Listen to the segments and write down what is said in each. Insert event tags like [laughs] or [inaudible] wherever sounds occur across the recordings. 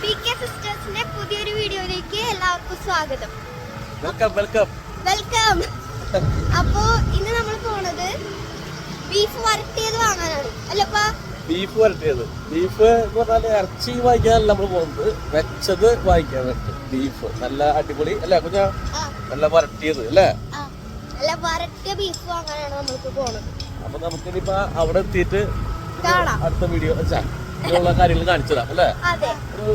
P K സിസ്റ്റേഴ്സിന്റെ പുതിയൊരു വീഡിയോയിലേക്ക് എല്ലാവർക്കും സ്വാഗതം. Welcome welcome. വെൽക്കം. അപ്പോ ഇന്ന് നമ്മൾ പോണത് ബീഫ് വരട്ടിയത് വാങ്ങാനാണ്. അല്ലപ്പാ ബീഫ് വരട്ടിയത്. ബീഫ് എന്ന് പറഞ്ഞാൽ ഇറച്ചി വാങ്ങിക്കാനല്ല നമ്മൾ പോകുന്നത്. വെച്ചത് വാങ്ങിക്കാൻ പറ്റും. ബീഫ്. നല്ല അടിപൊളി അല്ലേ കുഞ്ഞാ? നല്ല വരട്ടിയത് അല്ലേ? ആ. അല്ല വരട്ടിയ ബീഫ് വാങ്ങാനാണ് നമ്മൾക്ക് പോണത്. അപ്പൊ നമുക്കിനിപ്പോ അവിടെ എത്തിയിട്ട് അടുത്ത വീഡിയോ വെച്ചാ ഇങ്ങനെയുള്ള കാര്യങ്ങൾ കാണിച്ചതാ അല്ലേ? അതെ. ഒരു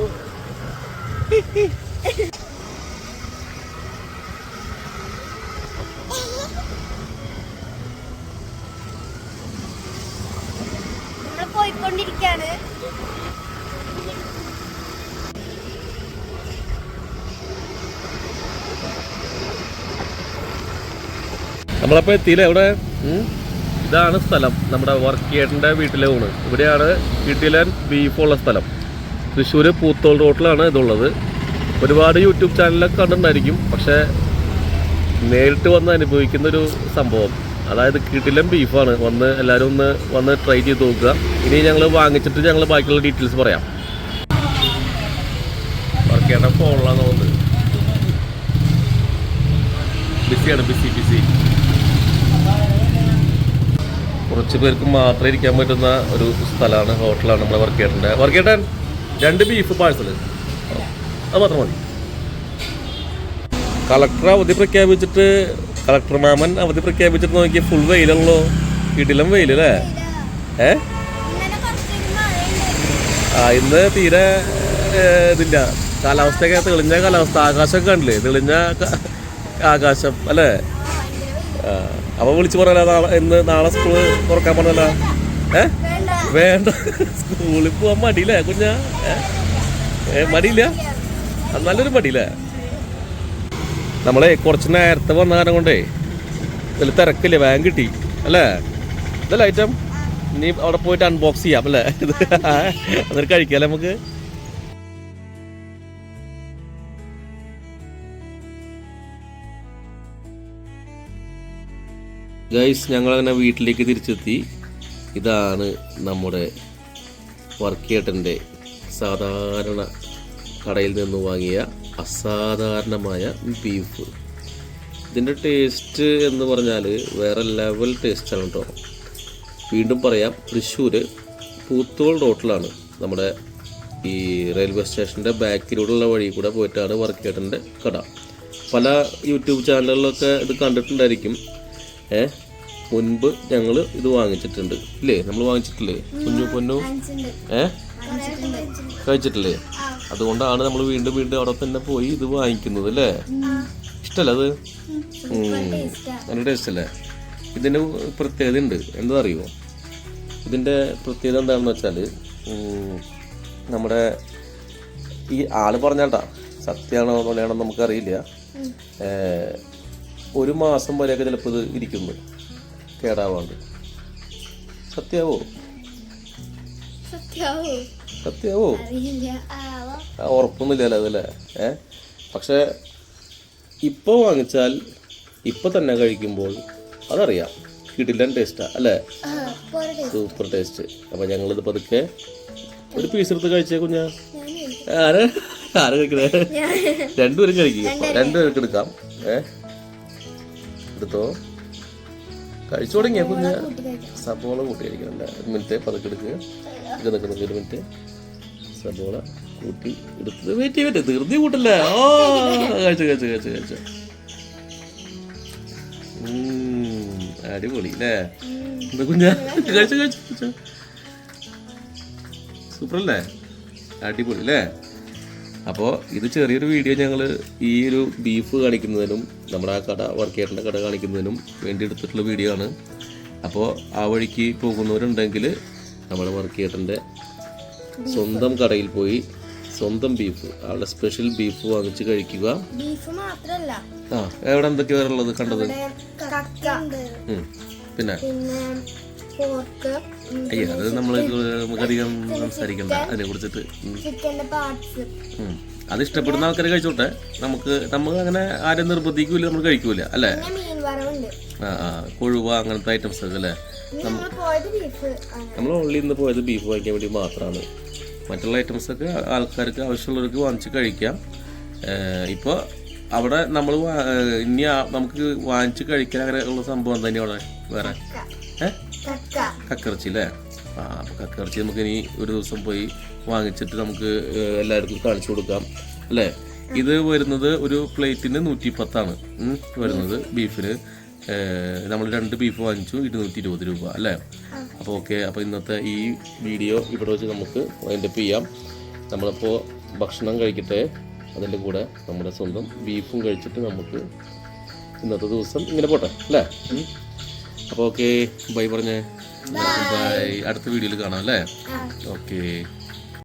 നമ്മൾ പോയിക്കൊണ്ടിരിക്കാണ്. നമ്മളപ്പോ എത്തിയില്ലേ ഇവിടെ ഉം? ഇതാണ് സ്ഥലം. നമ്മുടെ വർക്കിയേട്ടന്റെ വീട്ടിലെ ഊണ് ഇവിടെയാണ് കിട്ടിലൻ ബീഫ് ഉള്ള സ്ഥലം. തൃശ്ശൂർ പൂത്തോൾ റോട്ടിലാണ് ഇതുള്ളത്. ഒരുപാട് യൂട്യൂബ് ചാനലൊക്കെ കണ്ടിട്ടുണ്ടായിരിക്കും പക്ഷേ നേരിട്ട് വന്ന് അനുഭവിക്കുന്ന ഒരു സംഭവം. അതായത് കിട്ടിലും ബീഫാണ്. വന്ന് എല്ലാവരും ഒന്ന് വന്ന് ട്രൈ ചെയ്ത് നോക്കുക. ഇനി ഞങ്ങൾ വാങ്ങിച്ചിട്ട് ഞങ്ങൾ ബാക്കിയുള്ള ഡീറ്റെയിൽസ് പറയാം. വർക്കിയേട്ടൻ ഫോണിലാണ് തോന്നുന്നത്. ബിസിയാണ് ബിസി ബിസി കുറച്ച് പേർക്ക് മാത്രമേ ഇരിക്കാൻ പറ്റുന്ന ഒരു സ്ഥലമാണ് ഹോട്ടലാണ് നമ്മൾ വർക്ക് നമ്മുടെ വർക്ക് വർക്കേട്ടൻ രണ്ട് ബീഫ് പാഴ്സൽ അത് മാത്രം മതി. കളക്ടർ അവധി പ്രഖ്യാപിച്ചിട്ട് കളക്ടർ മാമൻ അവധി പ്രഖ്യാപിച്ചിട്ട് നോക്കി ഫുൾ വെയിലുള്ളൂ. വെയിൽ വെയിലല്ലേ ഏ? ആ ഇന്ന് തീരെ ഇതില്ല. കാലാവസ്ഥയൊക്കെ തെളിഞ്ഞ കാലാവസ്ഥ. ആകാശമൊക്കെ കണ്ടില്ലേ? തെളിഞ്ഞ ആകാശം അല്ലേ? ആ, അപ്പൊ വിളിച്ചു പറഞ്ഞല്ലോ നാളെ ഇന്ന് നാളെ സ്കൂൾ തുറക്കാൻ പറഞ്ഞല്ലോ ഏ? വേണ്ട. സ്കൂളിൽ പോവാൻ മടിയില്ലേ കുഞ്ഞ. ഏ? മടിയില്ല? നല്ലൊരു മടിയില്ലേ. നമ്മളെ കുറച്ച് നേരത്തെ വന്ന കാരണം കൊണ്ടേ ഇതിൽ തിരക്കില്ല വേഗം കിട്ടി അല്ലേ? ഇതല്ലേ ഐറ്റം ഇനി അവിടെ പോയിട്ട് അൺബോക്സ് ചെയ്യാം അല്ലേ? [laughs] അന്നേരം കഴിക്കാല്ലേ നമുക്ക്? ഗൈസ് ഞങ്ങളങ്ങനെ വീട്ടിലേക്ക് തിരിച്ചെത്തി. ഇതാണ് നമ്മുടെ വർക്കേട്ടന്റെ സാധാരണ കടയിൽ നിന്ന് വാങ്ങിയ അസാധാരണമായ ബീഫ് ഇതിന്റെ ടേസ്റ്റ് എന്ന് പറഞ്ഞാൽ വേറെ ലെവൽ ടേസ്റ്റാണ് കേട്ടോ വീണ്ടും പറയാം തൃശ്ശൂർ പൂത്തോൾ റോട്ടിലാണ് നമ്മുടെ ഈ റെയിൽവേ സ്റ്റേഷന്റെ ബാക്കിലൂടെയുള്ള വഴി കൂടെ പോയിട്ടാണ് വർക്കേട്ടന്റെ കട. പല യൂട്യൂബ് ചാനലുകളിലൊക്കെ ഇത് കണ്ടിട്ടുണ്ടായിരിക്കും. ഏ? മുൻപ് ഞങ്ങൾ ഇത് വാങ്ങിച്ചിട്ടുണ്ട്. ഇല്ലേ? നമ്മൾ വാങ്ങിച്ചിട്ടില്ലേ? കുഞ്ഞു പൊന്നു? ഏഹ്. കഴിച്ചിട്ടില്ലേ? അതുകൊണ്ടാണ് നമ്മൾ വീണ്ടും വീണ്ടും അവിടെ തന്നെ പോയി ഇത് വാങ്ങിക്കുന്നത് അല്ലേ? ഇഷ്ടല്ല അത്? നല്ല ടേസ്റ്റ് അല്ലേ? ഇതിന്റെ പ്രത്യേകത ഉണ്ട്. എന്താ അറിയുമോ ഇതിന്റെ പ്രത്യേകത എന്താണെന്ന് വെച്ചാൽ നമ്മുടെ ഈ ആൾ പറഞ്ഞാട്ടാ സത്യമാണോ നുണയാണോ നമുക്കറിയില്ല. ഒരു മാസം വരെയൊക്കെ ചിലപ്പോൾ ഇത് ഇരിക്കുന്നു കേടാവാണ്ട്. സത്യാവോ? സത്യാവോ? ഉറപ്പൊന്നുമില്ലല്ലോ അതല്ലേ? ഏ? പക്ഷെ ഇപ്പോൾ വാങ്ങിച്ചാൽ ഇപ്പം തന്നെ കഴിക്കുമ്പോൾ അതറിയാം. കിടിലൻ ടേസ്റ്റാ അല്ലേ? Super taste. അപ്പം ഞങ്ങളിത് പതുക്കെ ഒരു പീസ് എടുത്ത് കഴിച്ചേ കുഞ്ഞാ? ആരാ? ആര് കഴിക്കണേ? രണ്ടുപേരും കഴിക്കുക രണ്ടുപേർക്ക് എടുക്കാം. ഏ? എടുത്തോ? കഴിച്ചു തുടങ്ങിയ കുഞ്ഞ്. സബോള കൂട്ടി കഴിക്കണല്ല ഒരു മിനിറ്റ് പതുക്കെ എടുക്കുക ഇത് നിൽക്കുന്നു ഒരു മിനിറ്റ്. സബോള കൂട്ടി എടുത്ത് വെയിറ്റ് ചെയ്യട്ടെ ധൃതി കൂട്ടില്ല. ഓ കഴിച്ചു കഴിച്ചു കഴിച്ചു കഴിച്ചു. അടിപൊളി അല്ലേ എന്താ കുഞ്ഞ? കഴിച്ചു കഴിച്ചു കഴിച്ചു. സൂപ്പർ അല്ലേ അടിപൊളി അല്ലേ അപ്പോൾ ഇത് ചെറിയൊരു വീഡിയോ ഞങ്ങൾ ഈ ഒരു ബീഫ് കാണിക്കുന്നതിനും നമ്മുടെ ആ കട വർക്കേട്ടന്റെ കട കാണിക്കുന്നതിനും വേണ്ടി എടുത്തിട്ടുള്ള വീഡിയോ ആണ്. അപ്പോൾ ആ വഴിക്ക് പോകുന്നവരുണ്ടെങ്കിൽ നമ്മുടെ വർക്കേട്ടന്റെ സ്വന്തം കടയിൽ പോയി സ്വന്തം ബീഫ് അവിടെ സ്പെഷ്യൽ ബീഫ് വാങ്ങിച്ച് കഴിക്കുക. ആ എവിടെ എന്തൊക്കെയാണ് ഉള്ളത് കണ്ടത്. പിന്നെ അയ്യോ അത് നമ്മൾ നമുക്കധികം സംസാരിക്കണ്ട. അതിനെ കുറിച്ചിട്ട് അത് ഇഷ്ടപ്പെടുന്ന ആൾക്കാരെ കഴിച്ചോട്ടെ. നമുക്ക് നമ്മൾ അങ്ങനെ ആരും നിർബന്ധിക്കൂല നമ്മൾ കഴിക്കൂല അല്ലേ? ആ ആ കൊഴുവ അങ്ങനത്തെ ഐറ്റംസ് ഒക്കെ അല്ലേ? നമ്മൾ ഉള്ളിൽ നിന്ന് ഓൺലി ഇന്ന് പോയത് ബീഫ് വാങ്ങിക്കാൻ വേണ്ടി മാത്രമാണ്. മറ്റുള്ള ഐറ്റംസ് ഒക്കെ ആൾക്കാർക്ക് ആവശ്യമുള്ളവർക്ക് വാങ്ങിച്ച് കഴിക്കാം. ഇപ്പോൾ അവിടെ നമ്മൾ ഇനി നമുക്ക് വാങ്ങിച്ച് കഴിക്കാൻ അങ്ങനെ ഉള്ള സംഭവം തന്നെ അവിടെ വേറെ? കക്കിറച്ചി അല്ലേ ആ അപ്പോൾ കക്കിറച്ചി നമുക്ക് ഇനി ഒരു ദിവസം പോയി വാങ്ങിച്ചിട്ട് നമുക്ക് എല്ലാവർക്കും കാണിച്ചു കൊടുക്കാം അല്ലേ? ഇത് വരുന്നത് ഒരു പ്ലേറ്റിന് നൂറ്റി പത്താണ് വരുന്നത് ബീഫിന്. നമ്മൾ രണ്ട് ബീഫ് വാങ്ങിച്ചു ഇരുന്നൂറ്റി ഇരുപത് രൂപ അല്ലേ? അപ്പോൾ ഓക്കെ അപ്പോൾ ഇന്നത്തെ ഈ വീഡിയോ ഇവിടെ വെച്ച് നമുക്ക് വൈൻഡപ്പ് ചെയ്യാം. നമ്മളിപ്പോൾ ഭക്ഷണം കഴിക്കട്ടെ. അതിന്റെ കൂടെ നമ്മുടെ സ്വന്തം ബീഫും കഴിച്ചിട്ട് നമുക്ക് ഇന്നത്തെ ദിവസം ഇങ്ങനെ പോട്ടെ അല്ലേ. അപ്പോൾ ഓക്കെ ബൈ പറഞ്ഞേ. ബൈ അടുത്ത വീഡിയോയിൽ കാണാം അല്ലേ? ഓക്കേ.